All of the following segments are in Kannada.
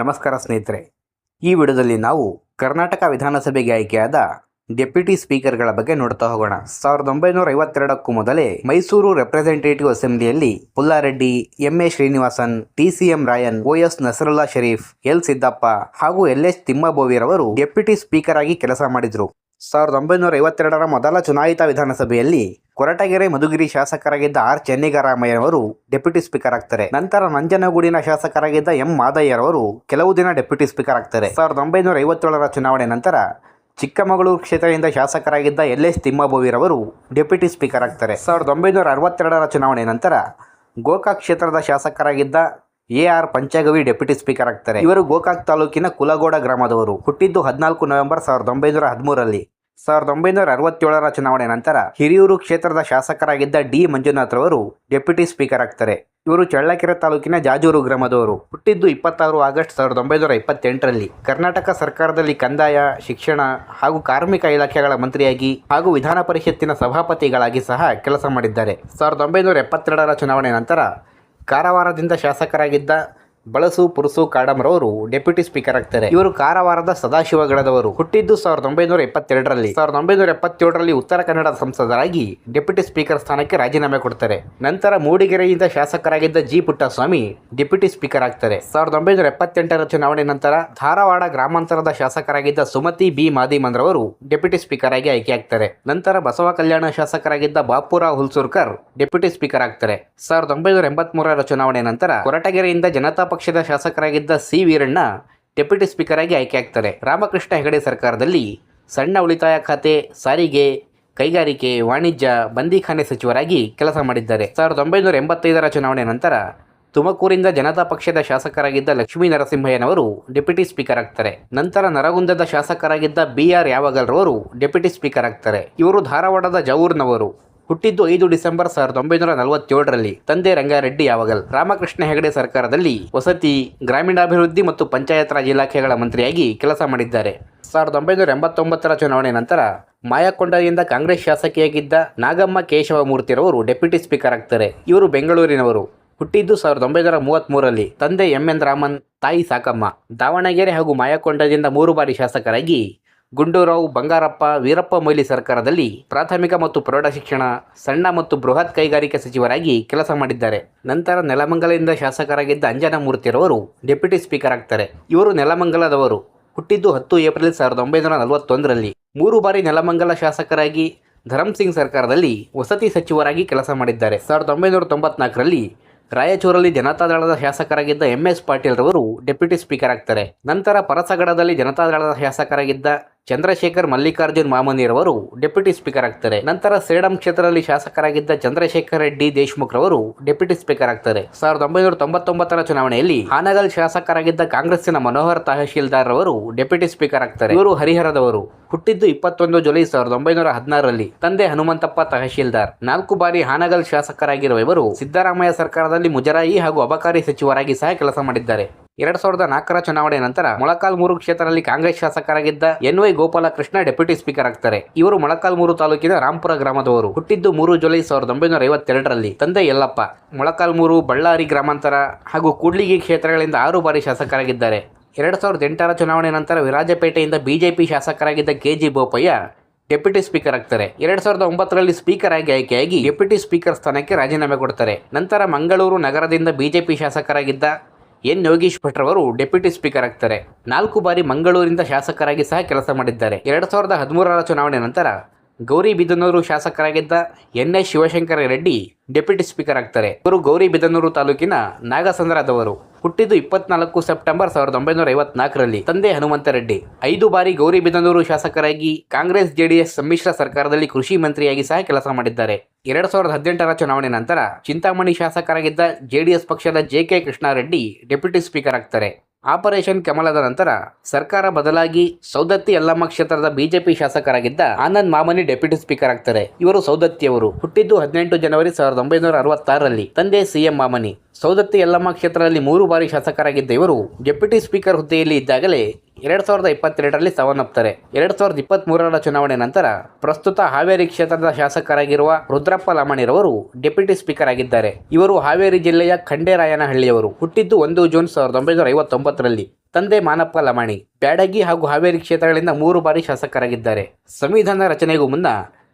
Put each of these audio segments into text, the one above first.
ನಮಸ್ಕಾರ ಸ್ನೇಹಿತರೆ. ಈ ವಿಡಿಯೋದಲ್ಲಿ ನಾವು ಕರ್ನಾಟಕ ವಿಧಾನಸಭೆಗೆ ಆಯ್ಕೆಯಾದ ಡೆಪ್ಯೂಟಿ ಸ್ಪೀಕರ್ಗಳ ಬಗ್ಗೆ ನೋಡ್ತಾ ಹೋಗೋಣ. ಸಾವಿರದ ಒಂಬೈನೂರ ಐವತ್ತೆರಡಕ್ಕೂ ಮೊದಲೇ Mysuru representative ಅಸೆಂಬ್ಲಿಯಲ್ಲಿ Pullareddy, M A Srinivasan, T C M Rayan O S Nasrulla Sharif, L Siddappa ಹಾಗೂ ಎಲ್ ಎಚ್ ತಿಮ್ಮಬೋವಿರವರು ಡೆಪ್ಯೂಟಿ ಸ್ಪೀಕರ್ ಆಗಿ ಕೆಲಸ ಮಾಡಿದ್ರು. ಸಾವಿರದ ಒಂಬೈನೂರ ಐವತ್ತೆರಡರ ಮೊದಲ ಚುನಾಯಿತ ವಿಧಾನಸಭೆಯಲ್ಲಿ ಕೊರಟಗೆರೆ ಮಧುಗಿರಿ ಶಾಸಕರಾಗಿದ್ದ ಆರ್ ಚೆನ್ನಿಗರಾಮಯ್ಯನವರು ಡೆಪ್ಯೂಟಿ ಸ್ಪೀಕರ್ ಆಗ್ತಾರೆ. ನಂತರ ನಂಜನಗೂಡಿನ ಶಾಸಕರಾಗಿದ್ದ ಎಂ ಮಾದಯ್ಯರವರು ಕೆಲವು ದಿನ ಡೆಪ್ಯೂಟಿ ಸ್ಪೀಕರ್ ಆಗ್ತಾರೆ. ಸಾವಿರದ ಒಂಬೈನೂರ ಐವತ್ತೇಳರ ಚುನಾವಣೆ ನಂತರ ಚಿಕ್ಕಮಗಳೂರು ಕ್ಷೇತ್ರದಿಂದ ಶಾಸಕರಾಗಿದ್ದ ಎಲ್ ಎಸ್ ತಿಮ್ಮಬೋವಿರವರು ಡೆಪ್ಯೂಟಿ ಸ್ಪೀಕರ್ ಆಗ್ತಾರೆ. ಸಾವಿರದ ಒಂಬೈನೂರ ಅರವತ್ತೆರಡರ ಚುನಾವಣೆ ನಂತರ ಗೋಕಾಕ್ ಕ್ಷೇತ್ರದ ಶಾಸಕರಾಗಿದ್ದ A R Panchagavi deputy speaker ಆಗ್ತಾರೆ. ಇವರು ಗೋಕಾಕ್ ತಾಲೂಕಿನ ಕುಲಗೋಡ ಗ್ರಾಮದವರು. ಹುಟ್ಟಿದ್ದು ಹದಿನಾಲ್ಕು ನವೆಂಬರ್ ಸಾವಿರದ ಒಂಬೈನೂರ ಹದಿಮೂರರಲ್ಲಿ. ಸಾವಿರದ ಒಂಬೈನೂರ ಅರವತ್ತೇಳರ ಚುನಾವಣೆ ನಂತರ ಹಿರಿಯೂರು ಕ್ಷೇತ್ರದ ಶಾಸಕರಾಗಿದ್ದ ಡಿ ಮಂಜುನಾಥ್ ರವರು ಡೆಪ್ಯೂಟಿ ಸ್ಪೀಕರ್ ಆಗ್ತಾರೆ. ಇವರು ಚಳ್ಳಕೆರೆ ತಾಲೂಕಿನ ಜಾಜೂರು ಗ್ರಾಮದವರು. ಹುಟ್ಟಿದ್ದು ಇಪ್ಪತ್ತಾರು ಆಗಸ್ಟ್ ಸಾವಿರದ ಒಂಬೈನೂರ ಇಪ್ಪತ್ತೆಂಟರಲ್ಲಿ. ಕರ್ನಾಟಕ ಸರ್ಕಾರದಲ್ಲಿ ಕಂದಾಯ, ಶಿಕ್ಷಣ ಹಾಗೂ ಕಾರ್ಮಿಕ ಇಲಾಖೆಗಳ ಮಂತ್ರಿಯಾಗಿ ಹಾಗೂ ವಿಧಾನ ಪರಿಷತ್ತಿನ ಸಭಾಪತಿಗಳಾಗಿ ಸಹ ಕೆಲಸ ಮಾಡಿದ್ದಾರೆ. ಸಾವಿರದ ಒಂಬೈನೂರ ಎಪ್ಪತ್ತೆರಡರ ಚುನಾವಣೆ ನಂತರ ಕಾರವಾರದಿಂದ ಶಾಸಕರಾಗಿದ್ದ ಬಳಸು ಪುರುಸು ಕಾಡಂರವರು ಡೆಪ್ಯೂಟಿ ಸ್ಪೀಕರ್ ಆಗ್ತಾರೆ. ಇವರು ಕಾರವಾರದ ಸದಾಶಿವಗಡದವರು ಹುಟ್ಟಿದ್ದು ಸಾವಿರದ ಒಂಬೈನೂರ ಎಪ್ಪತ್ತೆರಡರಲ್ಲಿ. ಸಾವಿರದ ಒಂಬೈನೂರ ಎಪ್ಪತ್ತೇಳರಲ್ಲಿ ಉತ್ತರ ಕನ್ನಡ ಸಂಸದರಾಗಿ ಡೆಪ್ಯೂಟಿ ಸ್ಪೀಕರ್ ಸ್ಥಾನಕ್ಕೆ ರಾಜೀನಾಮೆ ಕೊಡ್ತಾರೆ. ನಂತರ ಮೂಡಿಗೆರೆಯಿಂದ ಶಾಸಕರಾಗಿದ್ದ ಜಿ. ಪುಟ್ಟಸ್ವಾಮಿ ಡೆಪ್ಯೂಟಿ ಸ್ಪೀಕರ್ ಆಗ್ತಾರೆ. ಸಾವಿರದ ಒಂಬೈನೂರ ಎಪ್ಪತ್ತೆಂಟರ ಚುನಾವಣೆ ನಂತರ ಧಾರವಾಡ ಗ್ರಾಮಾಂತರದ ಶಾಸಕರಾಗಿದ್ದ ಸುಮತಿ ಬಿ. ಮಾದಿಮಂದ್ರವರು ಡೆಪ್ಯೂಟಿ ಸ್ಪೀಕರ್ ಆಗಿ ಆಯ್ಕೆಯಾಗ್ತಾರೆ ನಂತರ ಬಸವ ಕಲ್ಯಾಣ ಶಾಸಕರಾಗಿದ್ದ ಬಾಪುರಾವ್ ಹುಲ್ಸೂರ್ಕರ್ ಡೆಪ್ಯೂಟಿ ಸ್ಪೀಕರ್ ಆಗ್ತಾರೆ. ಸಾವಿರದ ಒಂಬೈನೂರ ಎಂಬತ್ಮೂರರ ಚುನಾವಣೆ ನಂತರ ಕೊರಟಗೆರೆಯಿಂದ ಜನತಾ ಪಕ್ಷದ ಶಾಸಕರಾಗಿದ್ದ ಸಿ ವೀರಣ್ಣ ಡೆಪ್ಯೂಟಿ ಸ್ಪೀಕರ್ ಆಗಿ ಆಯ್ಕೆಯಾಗ್ತಾರೆ ರಾಮಕೃಷ್ಣ ಹೆಗಡೆ ಸರ್ಕಾರದಲ್ಲಿ ಸಣ್ಣ ಉಳಿತಾಯ ಖಾತೆ, ಸಾರಿಗೆ, ಕೈಗಾರಿಕೆ, ವಾಣಿಜ್ಯ ಬಂದಿಖಾನೆ ಸಚಿವರಾಗಿ ಕೆಲಸ ಮಾಡಿದ್ದಾರೆ. ಸಾವಿರದ ಒಂಬೈನೂರ ಎಂಬತ್ತೈದರ ಚುನಾವಣೆ ನಂತರ ತುಮಕೂರಿಂದ ಜನತಾ ಪಕ್ಷದ ಶಾಸಕರಾಗಿದ್ದ ಲಕ್ಷ್ಮೀ ನರಸಿಂಹಯ್ಯನವರು ಡೆಪ್ಯೂಟಿ ಸ್ಪೀಕರ್ ಆಗ್ತಾರೆ. ನಂತರ ನರಗುಂದದ ಶಾಸಕರಾಗಿದ್ದ ಬಿ ಆರ್ ಯಾವಗಲ್ರವರು ಡೆಪ್ಯೂಟಿ ಸ್ಪೀಕರ್ ಆಗ್ತಾರೆ. ಇವರು ಧಾರವಾಡದ ಜವೂರ್ನವರು. ಹುಟ್ಟಿದ್ದು ಐದು ಡಿಸೆಂಬರ್ ಸಾವಿರದ ಒಂಬೈನೂರ ನಲವತ್ತೇಳರಲ್ಲಿ. ತಂದೆ ರಂಗಾರೆಡ್ಡಿ ಯಾವಾಗಲ್. ರಾಮಕೃಷ್ಣ ಹೆಗಡೆ ಸರ್ಕಾರದಲ್ಲಿ ವಸತಿ, ಗ್ರಾಮೀಣಾಭಿವೃದ್ಧಿ ಮತ್ತು ಪಂಚಾಯತ್ ರಾಜ್ ಇಲಾಖೆಗಳ ಮಂತ್ರಿಯಾಗಿ ಕೆಲಸ ಮಾಡಿದ್ದಾರೆ. ಸಾವಿರದ ಒಂಬೈನೂರ ಎಂಬತ್ತೊಂಬತ್ತರ ಚುನಾವಣೆ ನಂತರ ಮಾಯಕೊಂಡದಿಂದ ಕಾಂಗ್ರೆಸ್ ಶಾಸಕಿಯಾಗಿದ್ದ ನಾಗಮ್ಮ ಕೇಶವಮೂರ್ತಿರವರು ಡೆಪ್ಯೂಟಿ ಸ್ಪೀಕರ್ ಆಗ್ತಾರೆ. ಇವರು ಬೆಂಗಳೂರಿನವರು. ಹುಟ್ಟಿದ್ದು ಸಾವಿರದ ಒಂಬೈನೂರ ಮೂವತ್ತ್ಮೂರರಲ್ಲಿ ತಂದೆ ಎಂ ಎನ್ ರಾಮನ್, ತಾಯಿ ಸಾಕಮ್ಮ. ದಾವಣಗೆರೆ ಹಾಗೂ ಮಾಯಕೊಂಡದಿಂದ ಮೂರು ಬಾರಿ ಶಾಸಕರಾಗಿ ಗುಂಡೂರಾವ್ ಬಂಗಾರಪ್ಪ ವೀರಪ್ಪ ಮೊಯ್ಲಿ ಸರ್ಕಾರದಲ್ಲಿ ಪ್ರಾಥಮಿಕ ಮತ್ತು ಪ್ರೌಢ ಶಿಕ್ಷಣ, ಸಣ್ಣ ಮತ್ತು ಬೃಹತ್ ಕೈಗಾರಿಕಾ ಸಚಿವರಾಗಿ ಕೆಲಸ ಮಾಡಿದ್ದಾರೆ. ನಂತರ ನೆಲಮಂಗಲದಿಂದ ಶಾಸಕರಾಗಿದ್ದ ಅಂಜನಮೂರ್ತಿರವರು ಡೆಪ್ಯೂಟಿ ಸ್ಪೀಕರ್ ಆಗ್ತಾರೆ. ಇವರು ನೆಲಮಂಗಲದವರು. ಹುಟ್ಟಿದ್ದು ಹತ್ತು ಏಪ್ರಿಲ್ ಸಾವಿರದ ಒಂಬೈನೂರ ನಲವತ್ತೊಂದರಲ್ಲಿ. ಮೂರು ಬಾರಿ ನೆಲಮಂಗಲ ಶಾಸಕರಾಗಿ ಧರಮ್ ಸಿಂಗ್ ಸರ್ಕಾರದಲ್ಲಿ ವಸತಿ ಸಚಿವರಾಗಿ ಕೆಲಸ ಮಾಡಿದ್ದಾರೆ. ಸಾವಿರದ ಒಂಬೈನೂರ ತೊಂಬತ್ನಾಲ್ಕರಲ್ಲಿ ರಾಯಚೂರಲ್ಲಿ ಜನತಾದಳದ ಶಾಸಕರಾಗಿದ್ದ ಎಂ ಎಸ್ ಪಾಟೀಲ್ ರವರು ಡೆಪ್ಯೂಟಿ ಸ್ಪೀಕರ್ ಆಗ್ತಾರೆ. ನಂತರ ಪರಸಗಡದಲ್ಲಿ ಜನತಾದಳದ ಶಾಸಕರಾಗಿದ್ದ ಚಂದ್ರಶೇಖರ್ ಮಲ್ಲಿಕಾರ್ಜುನ್ ಮಾಮನಿರವರು ಡೆಪ್ಯೂಟಿ ಸ್ಪೀಕರ್ ಆಗ್ತಾರೆ. ನಂತರ ಸೇಡಂ ಕ್ಷೇತ್ರದಲ್ಲಿ ಶಾಸಕರಾಗಿದ್ದ ಚಂದ್ರಶೇಖರ್ ರೆಡ್ಡಿ ದೇಶ್ಮುಖ್ ರವರು ಡೆಪ್ಯೂಟಿ ಸ್ಪೀಕರ್ ಆಗ್ತಾರೆ. ಸಾವಿರದ ಒಂಬೈನೂರ ತೊಂಬತ್ತೊಂಬತ್ತರ ಚುನಾವಣೆಯಲ್ಲಿ ಹಾನಗಲ್ ಶಾಸಕರಾಗಿದ್ದ ಕಾಂಗ್ರೆಸ್ಸಿನ ಮನೋಹರ್ ತಹಶೀಲ್ದಾರ್ ರವರು ಡೆಪ್ಯೂಟಿ ಸ್ಪೀಕರ್ ಆಗ್ತಾರೆ. ಇವರು ಹರಿಹರದವರು, ಹುಟ್ಟಿದ್ದು ಇಪ್ಪತ್ತೊಂದು ಜುಲೈ ಸಾವಿರದ ಒಂಬೈನೂರ ಹದಿನಾರರಲ್ಲಿ. ತಂದೆ ಹನುಮಂತಪ್ಪ ತಹಶೀಲ್ದಾರ್, ನಾಲ್ಕು ಬಾರಿ ಹಾನಗಲ್ ಶಾಸಕರಾಗಿರುವ ಇವರು ಸಿದ್ದರಾಮಯ್ಯ ಸರ್ಕಾರದಲ್ಲಿ ಮುಜರಾಯಿ ಹಾಗೂ ಅಬಕಾರಿ ಸಚಿವರಾಗಿ ಸಹ ಕೆಲಸ ಮಾಡಿದ್ದಾರೆ. ಎರಡ್ ಸಾವಿರದ ನಾಲ್ಕರ ಚುನಾವಣೆ ನಂತರ ಮೊಳಕಾಲ್ಮೂರು ಕ್ಷೇತ್ರದಲ್ಲಿ Congress ಶಾಸಕರಾಗಿದ್ದ N Y Gopalakrishna deputy speaker ಆಗ್ತಾರೆ. ಇವರು ಮೊಳಕಾಲ್ಮೂರು ತಾಲೂಕಿನ ರಾಂಪುರ ಗ್ರಾಮದವರು. ಹುಟ್ಟಿದ್ದು ಮೂರು ಜುಲೈ ಸಾವಿರದ ಒಂಬೈನೂರ ಐವತ್ತೆರಡರಲ್ಲಿ. ತಂದೆ ಯಲ್ಲಪ್ಪ. ಮೊಳಕಾಲ್ಮೂರು ಬಳ್ಳಾರಿ ಗ್ರಾಮಾಂತರ ಹಾಗೂ ಕೂಡ್ಲಿಗಿ ಕ್ಷೇತ್ರಗಳಿಂದ ಆರು ಬಾರಿ ಶಾಸಕರಾಗಿದ್ದಾರೆ. ಎರಡ್ ಸಾವಿರದ ಎಂಟರ ಚುನಾವಣೆ ನಂತರ ವಿರಾಜಪೇಟೆಯಿಂದ BJP ಶಾಸಕರಾಗಿದ್ದ K G Bopaiah deputy speaker ಆಗ್ತಾರೆ. ಎರಡ್ ಸಾವಿರದ ಒಂಬತ್ತರಲ್ಲಿ ಸ್ಪೀಕರ್ ಆಗಿ ಆಯ್ಕೆಯಾಗಿ ಡೆಪ್ಯೂಟಿ ಸ್ಪೀಕರ್ ಸ್ಥಾನಕ್ಕೆ ರಾಜೀನಾಮೆ ಕೊಡ್ತಾರೆ. ನಂತರ ಮಂಗಳೂರು ನಗರದಿಂದ ಬಿಜೆಪಿ ಶಾಸಕರಾಗಿದ್ದ ಎನ್. ಯೋಗೀಶ್ ಭಟ್ರವರು ಡೆಪ್ಯೂಟಿ ಸ್ಪೀಕರ್ ಆಗ್ತಾರೆ. ನಾಲ್ಕು ಬಾರಿ ಮಂಗಳೂರಿಂದ ಶಾಸಕರಾಗಿ ಸಹ ಕೆಲಸ ಮಾಡಿದ್ದಾರೆ. ಎರಡ್ ಸಾವಿರದ ಹದಿಮೂರರ ಚುನಾವಣೆ ನಂತರ Gauribidanur ಶಾಸಕರಾಗಿದ್ದ N S Shivashankara Reddy deputy speaker ಆಗ್ತಾರೆ. ಇವರು ಗೌರಿಬಿದನೂರು ತಾಲೂಕಿನ ನಾಗಸಂದ್ರದವರು ಹುಟ್ಟಿದ್ದು ಇಪ್ಪತ್ನಾಲ್ಕು ಸೆಪ್ಟೆಂಬರ್ ಸಾವಿರದ ಒಂಬೈನೂರ ಐವತ್ನಾಲ್ಕರಲ್ಲಿ ತಂದೆ ಹನುಮಂತ ರೆಡ್ಡಿ. ಐದು ಬಾರಿ ಗೌರಿಬಿದನೂರು ಶಾಸಕರಾಗಿ ಕಾಂಗ್ರೆಸ್ ಜೆಡಿಎಸ್ ಸಮ್ಮಿಶ್ರ ಸರ್ಕಾರದಲ್ಲಿ ಕೃಷಿ ಮಂತ್ರಿಯಾಗಿ ಸಹ ಕೆಲಸ ಮಾಡಿದ್ದಾರೆ. ಎರಡ್ ಸಾವಿರದ ಹದಿನೆಂಟರ ಚುನಾವಣೆ ನಂತರ ಚಿಂತಾಮಣಿ ಶಾಸಕರಾಗಿದ್ದ ಜೆಡಿಎಸ್ ಪಕ್ಷದ J K Krishna Reddy deputy speaker ಆಗ್ತಾರೆ. ಆಪರೇಷನ್ ಕಮಲದ ನಂತರ ಸರ್ಕಾರ ಬದಲಾಗಿ ಸೌದತ್ತಿ ಯಲ್ಲಮ್ಮ ಕ್ಷೇತ್ರದ ಬಿಜೆಪಿ ಶಾಸಕರಾಗಿದ್ದ ಆನಂದ್ ಮಾಮನಿ ಡೆಪ್ಯೂಟಿ ಸ್ಪೀಕರ್ ಆಗ್ತಾರೆ. ಇವರು ಸೌದತ್ತಿಯವರು. ಹುಟ್ಟಿದ್ದು ಹದಿನೆಂಟು ಜನವರಿ ಸಾವಿರದ ಒಂಬೈನೂರ ಅರವತ್ತಾರರಲ್ಲಿ. ತಂದೆ ಸಿಎಂ ಮಾಮನಿ. ಸೌದತ್ತಿ ಯಲ್ಲಮ್ಮ ಕ್ಷೇತ್ರದಲ್ಲಿ ಮೂರು ಬಾರಿ ಶಾಸಕರಾಗಿದ್ದ ಇವರು ಡೆಪ್ಯೂಟಿ ಸ್ಪೀಕರ್ ಹುದ್ದೆಯಲ್ಲಿ ಇದ್ದಾಗಲೇ ಎರಡ್ ಸಾವಿರದ ಇಪ್ಪತ್ತೆರಡರಲ್ಲಿ ಸಾವನ್ನಪ್ತಾರೆ ಎರಡು ಸಾವಿರದ ಇಪ್ಪತ್ತ್ ಮೂರರ ಚುನಾವಣೆ ನಂತರ ಪ್ರಸ್ತುತ ಹಾವೇರಿ ಕ್ಷೇತ್ರದ ಶಾಸಕರಾಗಿರುವ ರುದ್ರಪ್ಪ ಲಮಣಿರವರು ಡೆಪ್ಯೂಟಿ ಸ್ಪೀಕರ್ ಆಗಿದ್ದಾರೆ. ಇವರು ಹಾವೇರಿ ಜಿಲ್ಲೆಯ ಖಂಡೇರಾಯನಹಳ್ಳಿಯವರು, ಹುಟ್ಟಿದ್ದು ಒಂದು ಜೂನ್ ಸಾವಿರದ ಒಂಬೈನೂರ ಐವತ್ತೊಂಬತ್ತರಲ್ಲಿ. ತಂದೆ ಮಾನಪ್ಪ ಲಮಾಣಿ, ಬ್ಯಾಡಗಿ ಹಾಗೂ ಹಾವೇರಿ ಕ್ಷೇತ್ರಗಳಿಂದ ಮೂರು ಬಾರಿ ಶಾಸಕರಾಗಿದ್ದಾರೆ. ಸಂವಿಧಾನ ರಚನೆಗೂ ಮುನ್ನ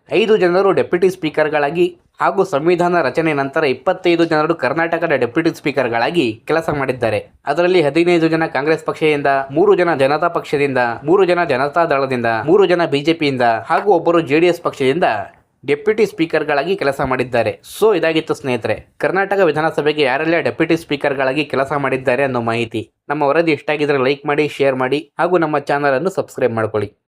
ಐದು ಜನರು ಡೆಪ್ಯೂಟಿ ಸ್ಪೀಕರ್ಗಳಾಗಿ ಹಾಗೂ ಸಂವಿಧಾನ ರಚನೆ ನಂತರ ಇಪ್ಪತ್ತೈದು ಜನರು ಕರ್ನಾಟಕದ ಡೆಪ್ಯೂಟಿ ಸ್ಪೀಕರ್ಗಳಾಗಿ ಕೆಲಸ ಮಾಡಿದ್ದಾರೆ. ಅದರಲ್ಲಿ ಹದಿನೈದು ಜನ ಕಾಂಗ್ರೆಸ್ ಪಕ್ಷದಿಂದ, ಮೂರು ಜನ ಜನತಾ ಪಕ್ಷದಿಂದ, ಮೂರು ಜನ ಜನತಾ ದಳದಿಂದ, ಮೂರು ಜನ ಬಿಜೆಪಿಯಿಂದ ಹಾಗೂ ಒಬ್ಬರು ಜೆಡಿಎಸ್ ಪಕ್ಷದಿಂದ ಡೆಪ್ಯೂಟಿ ಸ್ಪೀಕರ್ಗಳಾಗಿ ಕೆಲಸ ಮಾಡಿದ್ದಾರೆ. ಸೊ, ಇದಾಗಿತ್ತು ಸ್ನೇಹಿತರೆ. ಕರ್ನಾಟಕ ವಿಧಾನಸಭೆಗೆ ಯಾರೆಲ್ಲ ಡೆಪ್ಯೂಟಿ ಸ್ಪೀಕರ್ಗಳಾಗಿ ಕೆಲಸ ಮಾಡಿದ್ದಾರೆ ಅನ್ನೋ ಮಾಹಿತಿ. ನಮ್ಮ ವರದಿ ಇಷ್ಟ ಆಗಿದ್ರೆ ಲೈಕ್ ಮಾಡಿ, ಶೇರ್ ಮಾಡಿ ಹಾಗೂ ನಮ್ಮ ಚಾನಲನ್ನು ಸಬ್ಸ್ಕ್ರೈಬ್ ಮಾಡ್ಕೊಳ್ಳಿ.